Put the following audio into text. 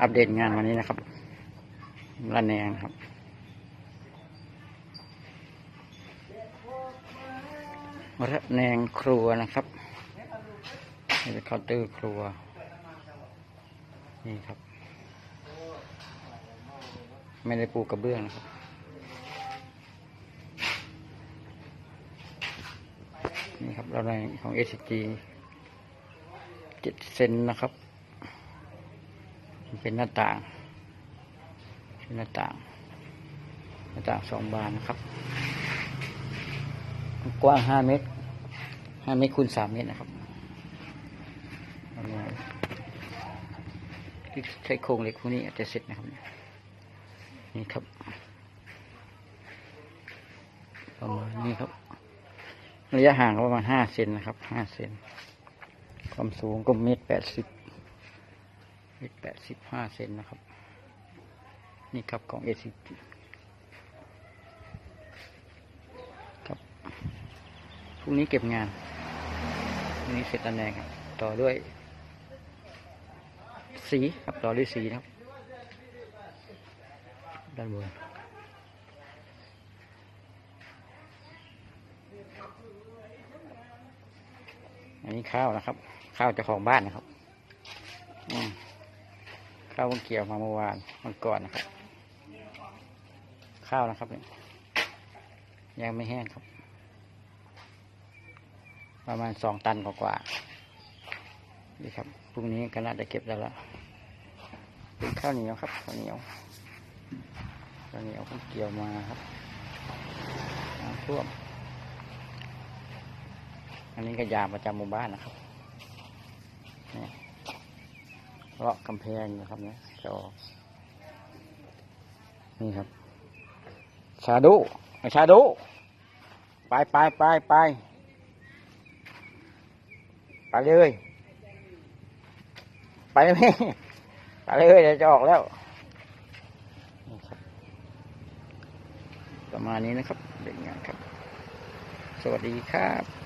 อัปเดตงานวันนี้นะครับระแนงครับ ระแนงครัวนะครับนี่เป็นเคาน์เตอร์ครัว นี่ครับ ไม่ได้ปูกระเบื้องนะครับนี่ครับระแนของ s อ g เจ็ดเซนนะครับ เป็นหน้าต่างเป็นหน้าต่าง หน้าต่างสองบานนะครับ กว้างห้าเมตรห้าเมตรคูณสามเมตรนะครับที่ใช้โครงเหล็กพวกนี้อาจจะเสร็จนะครับ นี่ครับ ประมาณนี้ครับ ระยะห่างก็ประมาณห้าเซนนะครับห้าเซนความสูงก็เมตรแปดสิบ แปดสิบห้าเซนนะครับ นี่ครับของ a อ g ครับพรุ่งนี้เก็บงานนี้เสร็จตำแหน่งต่อด้วย สีครับต่อด้วยสีนะครับ ด้านบนอันนี้ข้าวนะครับ ข้าวเจ้าของบ้านนะครับ อืม ข้าวเพิ่งเกี่ยวมาเมื่อวานวันก่อนนะครับ ข้าวนะครับเนี่ยยังไม่แห้งครับ ประมาณสองตันกว่าๆนี่ครับพรุ่งนี้ก็น่าจะเก็บได้แล้วเป็นข้าวเหนียวครับข้าวเหนียวข้าวเหนียวเพิ่งเกี่ยวมาครับน้ำท่วมอันนี้ก็ยามประจำหมู่บ้านนะครับเนี่ย เลาะกำแพงนะครับเนี่ยจะออกนี่ครับ ชาดูชาดู ไปไปไปไปไปเลย ไปเลยแม่ไปเลยเดี๋ยวจะออกแล้ว ประมาณนี้นะครับเด็กงานครับ สวัสดีครับ